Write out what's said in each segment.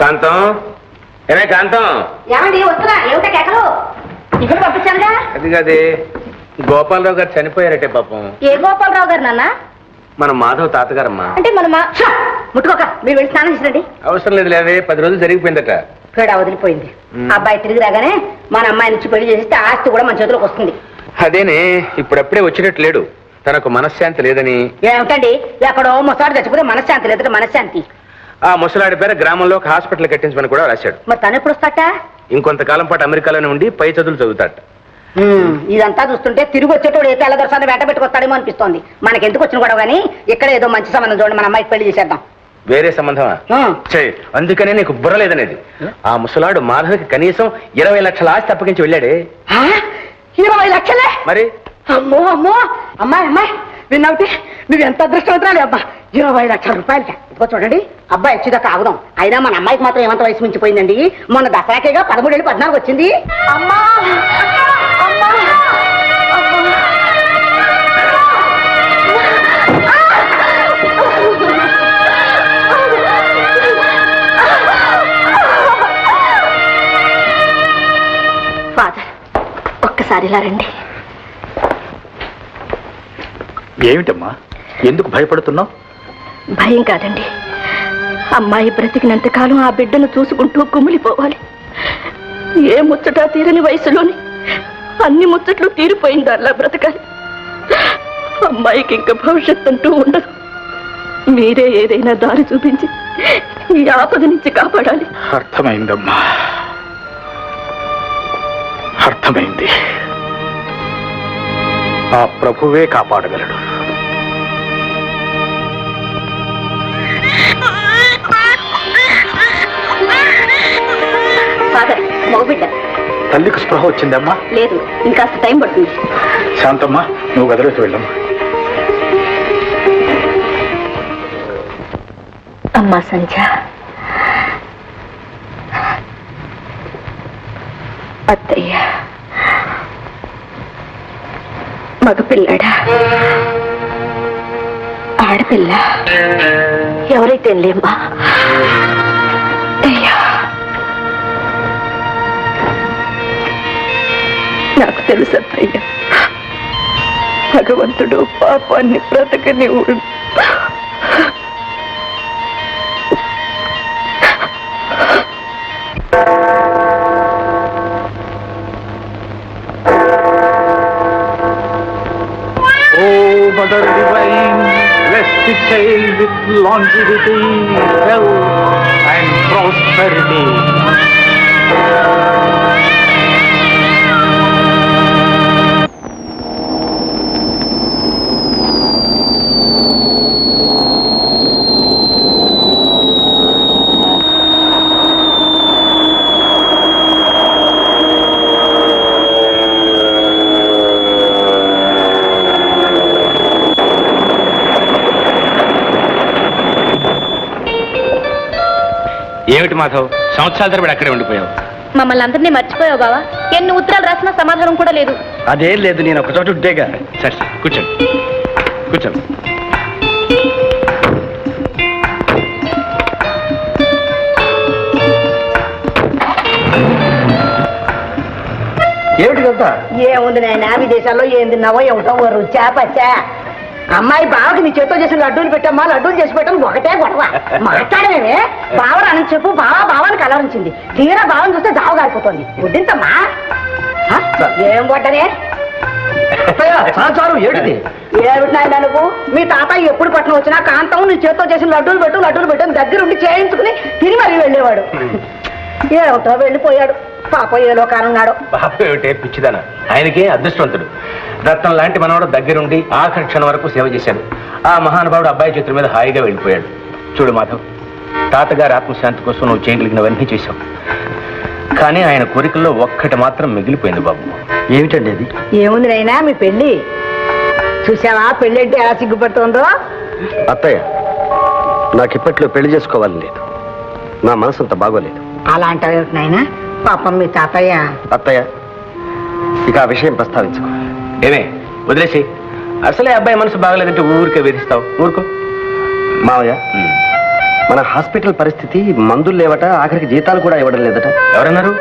కాంతం? ఏమే కాంతం? ఏమండి వస్తున్నా ఏమిటా కేకలు? ఇక్కడ పంపించానుగా? అది కాదే గోపాలరావు గారు చనిపోయారటే పాపం. ఏ గోపాలరావు గారు నాన్న? మన మాధవ్ తాతగారమ్మా. అంటే మన మా ఛ! ముట్టుకోక మీరు వెళ్ళి స్నానం చేసిరండి. అవసరం లేదు లేవే పది రోజులు జరిగిపోయిందట. పేడ వదిలిపోయింది. అబ్బాయి తిరిగి రాగానే మన అమ్మాయి నుంచి పెళ్ళి చేస్తే ఆస్తి కూడా మన చేతిలోకి వస్తుంది. అదేనే ఇప్పుడప్పుడే వచ్చినట్టు లేడు. తనకు మనశ్శాంతి లేదని. ఏమిటండి ఎక్కడో ముసలాడు చచ్చిపోతే మనశ్శాంతి లేదు మనశ్శాంతి. ఆ ముసలాడి పేర గ్రామంలో ఒక హాస్పిటల్ కట్టించమని కూడా రాశాడు. మరి తను ఎప్పుడు వస్తాట? ఇంకొంతకాలం పాటు అమెరికాలోనే ఉండి పై చదువులు చదువుతాట. ఇదంతా చూస్తుంటే తిరిగి వచ్చేటోడు ఏ తెల్లదొరసాన్ని వెంట పెట్టుకొస్తాడేమో అనిపిస్తోంది. మనకి ఎందుకు వచ్చిన గొడవ కానీ ఇక్కడ ఏదో మంచి సంబంధం చూడండి మన అమ్మాయికి పెళ్ళి చేసేద్దాం. వేరే సంబంధమా? మ్. ఛే, అందుకనే నీకు బుర్ర లేదనేది. ఆ ముసలాడు మాధవికి కనీసం ఇరవై లక్షల ఆస్తి అప్పగించి వెళ్ళాడే. ఆ? ఇరవై లక్షలే? మరి? అమ్మో అమ్మో! అమ్మాయి అమ్మాయి! విన్నావుటి నువ్వు ఎంత అదృష్టవంతురాలి అబ్బా? ఇరవై లక్షల రూపాయలు ఇదిగో చూడండి అబ్బాయి వచ్చేదాకా ఆగుదాం అయినా మన అమ్మాయికి మాత్రం ఏమంత వయసు మించిపోయిందండి? మొన్న దసరాకేగా పదమూడు ఏళ్ళు పద్నాలుగు వచ్చింది. అమ్మా! ఫాదర్ ఒక్కసారి ఇలా రండి. ఏమిటమ్మా? ఎందుకు భయపడుతున్నావు? భయం కాదండి. అమ్మాయి బ్రతికినంత కాలం ఆ బిడ్డను చూసుకుంటూ కుమిలిపోవాలి. ఏ ముచ్చట తీరని వయసులోని అన్ని ముచ్చట్లు తీరిపోయింది అలా బ్రతకాలి. అమ్మాయికి ఇంకా భవిష్యత్ అంటూ ఉండదు. మీరే ఏదైనా దారి చూపించి ఈ ఆపద నుంచి కాపాడాలి. అర్థమైందమ్మా. అర్థమైంది. ఆ ప్రభువే కాపాడగలడు. తల్లికి స్పృహ వచ్చిందమ్మా. లేదు ఇంకాస్త టైం పడుతుంది. శాంతమ్మ నువ్వు గదిలోకి వెళ్ళమ్మా. అమ్మా సంధ్య. అత్తయ్య. మగపిల్లాడా? ఆడపిల్ల. ఎవరైతే లేమ్మా? అయ్యా. నాకు తెలుసు అయ్యా భగవంతుడు పాపాన్ని బ్రతకనివ్వడు Oh, Mother Divine, bless the child with longevity, health, and prosperity. ఏమిటి మాధవ్? సంవత్సరాల తరబడి అక్కడే ఉండిపోయావు. మమ్మల్ని అందరినీ మర్చిపోయావు బావా. ఎన్ని ఉత్తరాలు రాసినా సమాధానం కూడా లేదు. అదేం లేదు నేను ఒక చోట ఉంటేగా. సరే సరే కూర్చోండి. కూర్చోండి. ఏమిటి కదా ఏముంది నాయన? విదేశాల్లో ఏం తిన్నావో ఏమిటో ఓ రుచా పచ్చా? అమ్మాయి బావకి నీ చేత్తో చేసిన లడ్డూలు పెట్టమ్మా లడ్డూలు చేసి పెట్టడం ఒకటే గొడవ. మాట్లాడమేమే బావని అని చెప్పు బావ బావని కలరించింది తీరా బావని చూస్తే జావ గారిపోతుంది. వడ్డించమ్మా ఆ? ఏం కొట్టనే సమాచారం ఏమిటిది మీ తాతయ్య ఎప్పుడు పట్టణం వచ్చినా కాంతం నీ చేత్తో చేసిన లడ్డూలు పెట్టు లడ్డూలు పెట్టు దగ్గరుండి చేయించుకుని తిని మరీ వెళ్ళేవాడు. ఏమిటో వెళ్ళిపోయాడు. పాప ఏలో కానున్నాడు బాబు ఏమిటే పిచ్చిదాన? ఆయనకే అదృష్టవంతుడు. రత్నం లాంటి మనవాడు దగ్గరుండి ఆఖరి క్షణం వరకు సేవ చేశాడు. ఆ మహానుభావుడు అబ్బాయి చేతుల మీద హాయిగా వెళ్ళిపోయాడు. చూడు మాధవ్ తాతగారి ఆత్మశాంతి కోసం నువ్వు చేయగలిగినవన్నీ చేశావు. కానీ ఆయన కోరికల్లో ఒక్కటి మాత్రం మిగిలిపోయింది బాబు. ఏమిటండి అది? ఏముంది నైనా మీ పెళ్ళి? చూసావా పెళ్ళి అంటే ఎలా సిగ్గుపడుతుందో? అత్తయ్య నాకు ఇప్పట్లో పెళ్ళి చేసుకోవాలని లేదు. నా మనసు అంత బాగోలేదు. అలా అంటావు నాయనా? పాపం మీ తాతయ్య. అత్తయ్య ఇక ఆ విషయం ప్రస్తావించుకో. ఏమే వదిలేసి. అసలే అబ్బాయి మనసు బాగలేదంటే ఊరికే వేధిస్తావు. ఊరుకో. మావయ్య మన హాస్పిటల్ పరిస్థితి మందులు లేవట ఆఖరికి జీతాలు కూడా ఇవ్వడం లేదట. ఎవరన్నారు?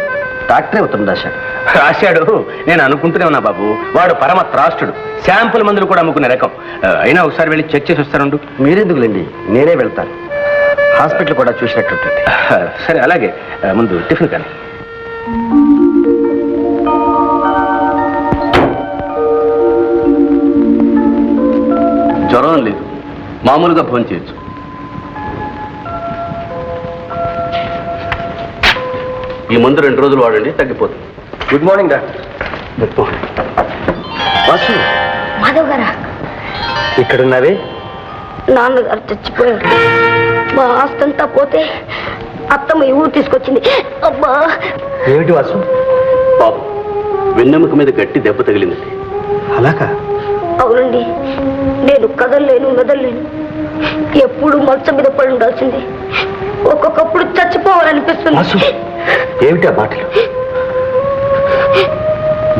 డాక్టరే ఉత్తరం రాశాడు. రాశాడు? నేను అనుకుంటూనే ఉన్నా బాబు. వాడు పరమ త్రాష్టుడు. శాంపుల్ మందులు కూడా అమ్ముకునే రకం. అయినా ఒకసారి వెళ్ళి చెక్ చేసి వస్తానుండు మీరెందుకులేండి? నేనే వెళ్తాను. హాస్పిటల్ కూడా చూసినట్టుంటుంది. ఆ, సరే అలాగే. ముందు టిఫిన్ కానీ. మామూలుగా ఫోన్ చేయొచ్చు. ఈ మందు రెండు రోజులు వాడండి తగ్గిపోతుంది. Good morning doctor. Good morning Vasu. Madhav గారా? ఇక్కడున్నావే? నాన్నగారు చచ్చిపోయారు. మా ఆస్తంతా పోతే అత్తమ్మ ఈ ఊరు తీసుకొచ్చింది. అబ్బా! ఏమిటి వాసు? పాపం వెన్నెముక మీద గట్టి దెబ్బ తగిలింది. అలాగా? అవునండి. నేను కదలలేను మెదలేను ఎప్పుడు మంచం మీద పడి ఉండాల్సింది. ఒక్కొక్కప్పుడు చచ్చిపోవాలనిపిస్తుంది. ఏమిటి ఆ మాటలు?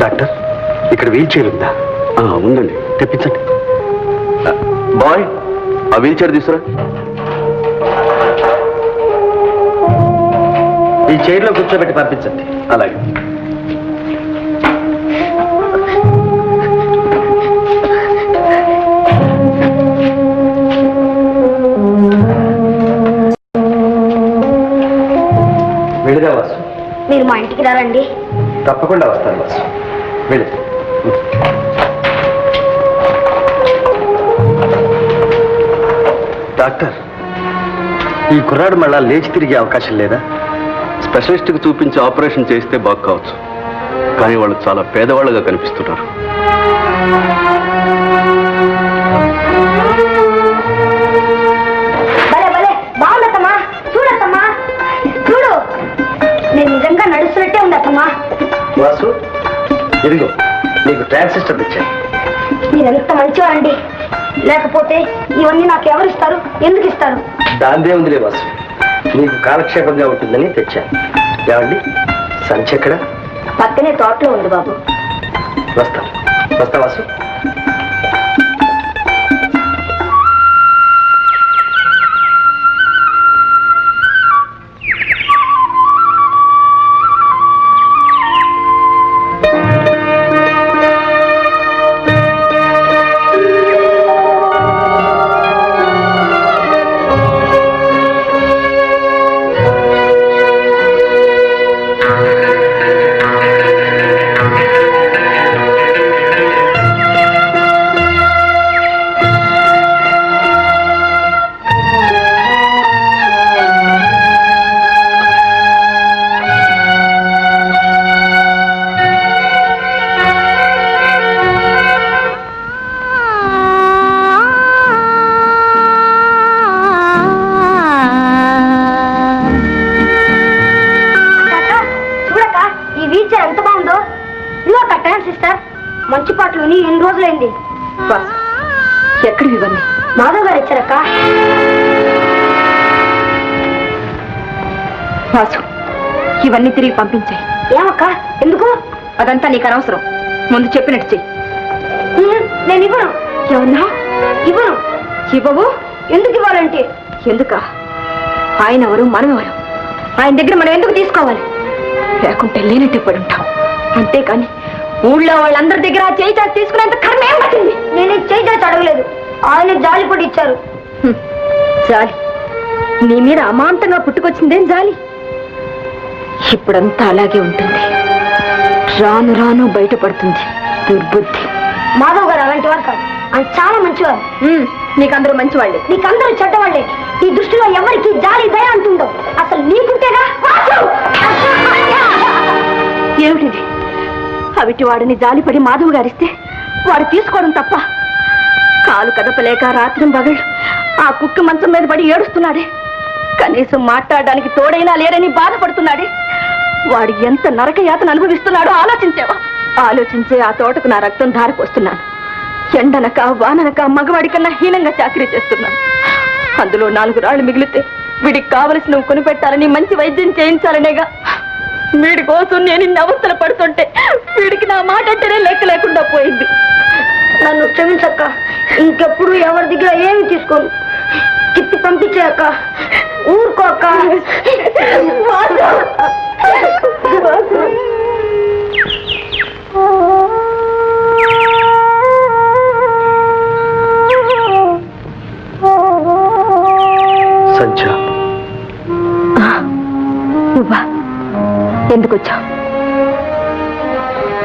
డాక్టర్ ఇక్కడ వీల్ చైర్ ఉందా? ఆ, ఉందండి. తెప్పించండి. బాయ్ ఆ వీల్ చైర్ తీసుకురా. ఈ చైర్లో కూర్చోబెట్టి పంపించండి. అలాగే. మా ఇంటికి రండి తప్పకుండా వస్తాను వెళ్ళి. డాక్టర్ ఈ కుర్రాడు మళ్ళా లేచి తిరిగే అవకాశం లేదా? స్పెషలిస్ట్కి చూపించి ఆపరేషన్ చేస్తే బాగు కావచ్చు. కానీ వాళ్ళు చాలా పేదవాళ్ళగా కనిపిస్తున్నారు. వాసు ఇదిగో నీకు ట్రాన్సిస్టర్ ఇచ్చాను మీరెంత మంచివారండి? లేకపోతే ఇవన్నీ నాకు ఎవరు ఇస్తారు? ఎందుకు ఇస్తారు? దాందే ఉందిలే వాసు. నీకు కాలక్షేపంగా ఉంటుందని తెచ్చాను. ఏమండి? సంచి ఎక్కడ? పక్కనే తోటలో ఉంది బాబు. వస్తాం. వస్తా వాసు. వాసు ఇవన్నీ తిరిగి పంపించాయి ఏమక్క? ఎందుకు? అదంతా నీకు అనవసరం. ముందు చెప్పినట్టు చెయ్యి. నేను ఇవ్వను. ఏమన్నా? ఇవ్వను. ఇవ్వవు? ఎందుకు ఇవ్వాలంటే? ఎందుక? ఆయన ఎవరు? మనం ఎవరు? ఆయన దగ్గర మనం ఎందుకు తీసుకోవాలి? లేకుంటే లేనట్టు పడి ఉంటాం అంతేకాని ఊళ్ళో వాళ్ళందరి దగ్గర చేయి చాచి తీసుకునేంత కర్మ ఏం పట్టింది? నేను చేయి చేసి అడగలేదు. ఆయన జాలి పడి ఇచ్చారు. జాలి. నీ మీద అమాంతంగా పుట్టుకొచ్చిందేం జాలి? ఇప్పుడంతా అలాగే ఉంటుంది. రాను రాను బయటపడుతుంది. దుర్బుద్ధి. మాధవ్ గారు అలాంటి వారు కాదు. ఆయన చాలా మంచివారు. నీకందరూ మంచివాళ్ళే. నీకందరూ చెడ్డవాళ్ళే. ఈ దృష్టిలో ఎవరికి జాలి దయ అంటుండవు అసలు నీకుంటేగా! ఏమిటిది? అవిటి వాడిని జాలిపడి మాధవ్ గారిస్తే వాడు తీసుకోవడం తప్ప కాలు కదపలేక రాత్రి పగళ్ళు ఆ కుక్క మంచం మీద పడి ఏడుస్తున్నాడే. కనీసం మాట్లాడడానికి తోడైనా లేరని బాధపడుతున్నాడే. వాడు ఎంత నరక యాతన అనుభవిస్తున్నాడో ఆలోచించావా. ఆలోచించే ఆ తోటకు నా రక్తం ధారిపోస్తున్నాను ఎండనక వాననక మగవాడి కన్నా హీనంగా చాకరీ చేస్తున్నాను. అందులో నాలుగు రాళ్ళు మిగిలితే వీడికి కావలసినవి కొనిపెట్టాలని మంచి వైద్యం చేయించాలనేగా. వీడి కోసం నేను ఇన్ని అవస్థలు పడుతుంటే వీడికి నా మాట అంటేనే లెక్క లేకుండా పోయింది. నన్ను క్షమించక్క. ఇంకెప్పుడు ఎవరి దగ్గర ఏమి తీసుకోను. తిప్పి పంపించాక ఊరుకోక సంధ్య. నువ్వా? ఎందుకు వచ్చావు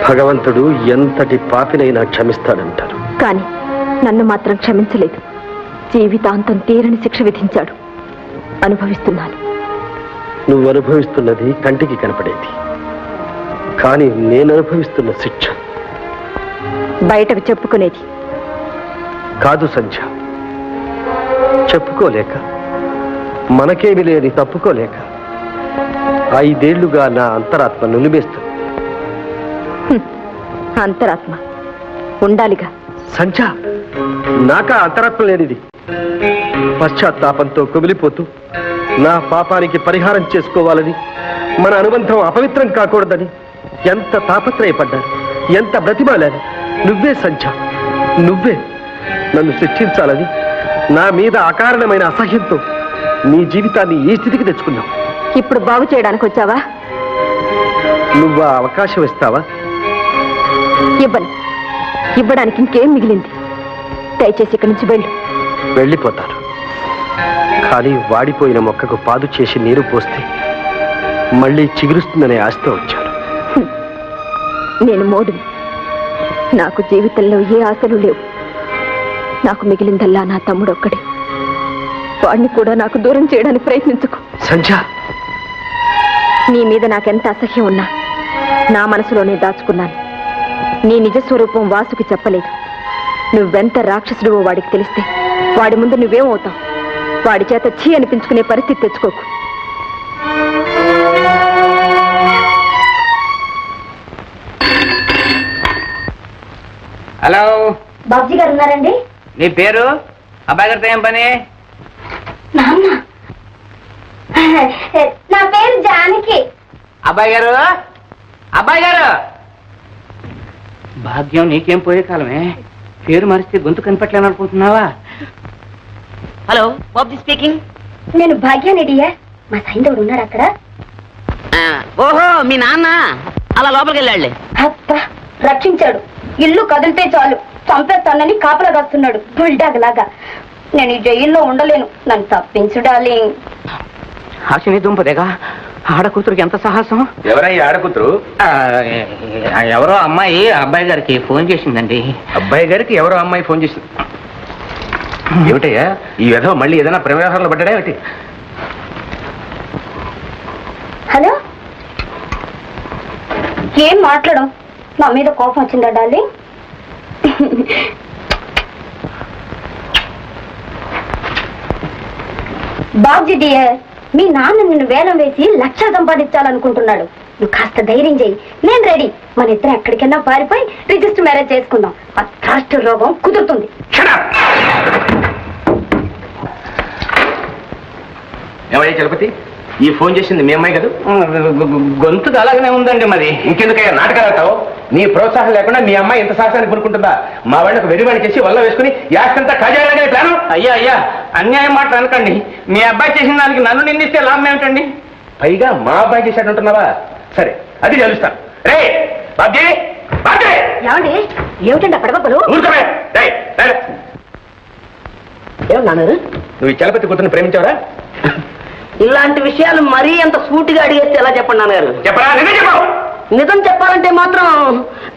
భగవంతుడు ఎంతటి పాపినైనా క్షమిస్తాడంటారు. కానీ నన్ను మాత్రం క్షమించలేదు. జీవితాంతం తీరని శిక్ష విధించాడు. అనుభవిస్తున్నాను. నువ్వు అనుభవిస్తున్నది కంటికి కనపడేది. కానీ నేను అనుభవిస్తున్న శిక్ష. బయటకు చెప్పుకునేది. కాదు సంధ్య. చెప్పుకోలేక మనకేమి లేని తప్పుకోలేక ఐదేళ్ళుగా నా అంతరాత్మ నులిమేస్తుంది. అంతరాత్మ. ఉండాలిగా. సంధ్య నాకా అంతరాత్మ లేనిది. పశ్చాత్తాపంతో కుమిలిపోతూ నా పాపానికి పరిహారం చేసుకోవాలని మన అనుబంధం అపవిత్రం కాకూడదని ఎంత తాపత్రయపడ్డాను ఎంత బ్రతిమాలాను. నువ్వే సంధ్య నువ్వే నన్ను శిక్షించాలని నా మీద అకారణమైన అసహ్యంతో నీ జీవితాన్ని ఈ స్థితికి తెచ్చుకున్నావు. ఇప్పుడు బాగు చేయడానికి వచ్చావా? నువ్వు ఆ అవకాశం ఇస్తావా? ఇవ్వను. ఇవ్వడానికి ఇంకేం మిగిలింది? దయచేసి ఇక్కడి నుంచి వెళ్ళు. వెళ్ళిపోతాను. కానీ వాడిపోయిన మొక్కకు పాదు చేసి నీరు పోస్తే మళ్ళీ చిగురుస్తుందనే ఆశతో వచ్చాను. నేను మోడుని నాకు జీవితంలో ఏ ఆశలు లేవు. నాకు మిగిలిందల్లా నా తమ్ముడు ఒక్కడే వాడిని కూడా నాకు దూరం చేయడానికి ప్రయత్నించుకో. సంధ్య! నీ మీద నాకెంత అసహ్యం ఉన్నా నా మనసులోనే దాచుకున్నాను. నీ నిజ స్వరూపం వాసుకి చెప్పలేదు. నువ్వెంత రాక్షసుడివో వాడికి తెలిస్తే వాడి ముందు నువ్వేమవుతావు? వాడి చేత ఛీ అనిపించుకునే పరిస్థితి తెచ్చుకోకు. హలో. బాబ్జీ గారు ఉన్నారండి? నీ పేరు? అబ్బాయి గారితో ఏం పని? నాన్న. నా పేరు జానకి. అబ్బాయి గారు? అబ్బాయి గారు? భాగ్యం నీకేం పోయే కాలమే. పేరు మరిస్తే గొంతు కనిపెట్టలేను అనుకుంటున్నావా హలో బాబ్జీ స్పీకింగ్ నేను భాగ్యాన్ని డియర్ మా సైందవుడు ఉన్నాడు అక్కడ. ఓహో మీ నాన్న. అలా లోపలికి వెళ్ళాడులే. అబ్బా రక్షించాడు. ఇల్లు కదిలితే చాలు. చంపేస్తానని కాపలా కాస్తున్నాడు. బుల్డాగ్ లాగా. నేను ఈ జైల్లో ఉండలేను. నన్ను తప్పించు డార్లింగ్. హాసిని దుంపదేగా ఆడ కూతురికి ఎంత సాహసం? ఎవరయ్యా ఆడకూతురు? ఆ, ఎవరో అమ్మాయి అబ్బాయి గారికి ఫోన్ చేసిందండి. అబ్బాయి గారికి ఎవరో అమ్మాయి ఫోన్ చేసింది. ఏమిటయ్యా? ఈ విధవ మళ్ళీ ఏదైనా ప్రవ్యవహారంలో పడ్డా ఏమిటి? హలో? ఏం మాట్లాడం నా మీద కోపం వచ్చిందా డార్లింగ్? బాబ్జీ డియర్ మీ నాన్న నిన్ను వేలం వేసి లక్ష సంపాదించాలనుకుంటున్నాడు. నువ్వు కాస్త ధైర్యం చేయి నేను రెడీ. మన ఇద్దరం ఎక్కడికైనా పారిపోయి రిజిస్టర్ మ్యారేజ్ చేసుకుందాం. ఆ ట్రస్ట్ రోగం కుదురుతుంది. ఏమయ్యా చలపతి? ఈ ఫోన్ చేసింది మీ అమ్మాయి కదా? గొంతు అలాగనే ఉందండి మరి. ఇంకెందుకయ్యా నాటకాలు ఆడతావు? నీ ప్రోత్సాహం లేకుండా మీ అమ్మాయి ఎంత సాహసాన్ని కొనుక్కుంటుందా మా వాళ్ళకి వెరివాణి చేసి వల్ల వేసుకుని యాస్తంతా కాజేయాలనే ప్లాను? అయ్యా అయ్యా అన్యాయం మాట అనకండి. మీ అబ్బాయి చేసిన దానికి నన్ను నిందిస్తే లాభం ఏమిటండి? పైగా మా అబ్బాయి చేశాడంటున్నావా? సరే అది తెలుస్తాను రే బాబ్జీ బాబ్జీ! ఏమండి? ఏమిటండి రేయ్, రేయ్. ఏమన్నారు నువ్వు ఈ చలపతి కూతురు ప్రేమించావరా? ఇలాంటి విషయాలు మరీ అంత సూటిగా అడిగేస్తే ఎలా చెప్పండి నాన్నగారు? చెప్పరా నిజం చెప్పు. నిజం చెప్పాలంటే మాత్రం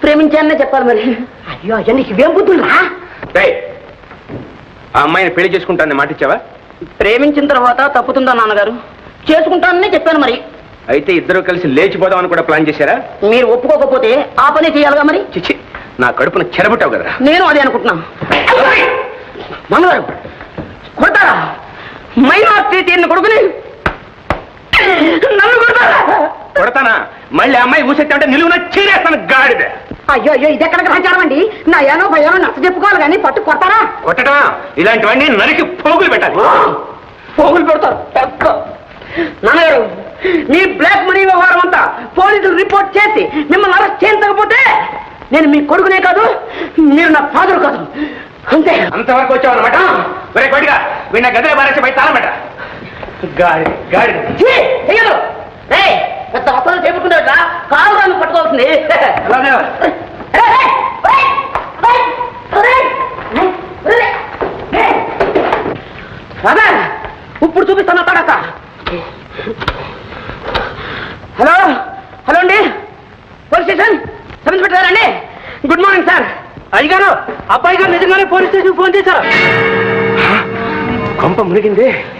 ప్రేమించాననే చెప్పాలి మరి. అయ్యో అయ్యో నీకు ఇవేం రేయ్, ఆ అమ్మాయిని పెళ్ళి చేసుకుంటానని మాట ఇచ్చావా? ప్రేమించిన తర్వాత తప్పుతుందా నాన్నగారు? చేసుకుంటానని చెప్పాను మరి. అయితే ఇద్దరు కలిసి లేచిపోదామని కూడా ప్లాన్ చేశారా? మీరు ఒప్పుకోకపోతే ఆ పని చేయాలిగా మరి? చిచ్చి నా కడుపున చెరబుట్టావు కదరా. నేను అదే అనుకుంటున్నాను. నాన్నగారు కొడతారా? మైనార్టీ తీరిన కొడుకుని నన్ను కొడతారా కొడతానా మళ్ళీ అమ్మాయి ఊసెత్తా అంటే నిలువున చీరేస్తాను గాడిద. అయ్యో అయ్యో ఇది ఎక్కడ గ్రహించడం అండి? నా ఏనో భయానో నచ్చ చెప్పుకోవాలి కానీ పట్టు కొడతారా? కొట్టడమా ఇలాంటివన్నీ నరికి పోగులు పెట్టాలి. పోగులు పెడతారు. నాన్నగారు మీ బ్లాక్ మనీ వ్యవహారం అంతా పోలీసులు రిపోర్ట్ చేసి మిమ్మల్ని అరెస్ట్ చేయించకపోతే నేను మీ కొడుకునే కాదు మీరు నా ఫాదర్ కాదు. అంతే. అంతవరకు వచ్చావు అనమాట మరే కొట్టిగా వీళ్ళ గదిలో బారేసి బయట తాళం పెట్ట గాడి గాడి పెద్ద అవసరం చెప్పుకున్నాడు కాలు రాను పట్టుకోవాల్సింది. ఇప్పుడు చూపిస్తాను పడక హలో హలో అండి. Police station? సబ్ ఇన్స్పెక్టర్ అండి? Good morning sir. అయ్యగారు అబ్బాయి గారు నిజంగానే పోలీస్ స్టేషన్ ఫోన్ చేశారు. కొంప మునిగింది.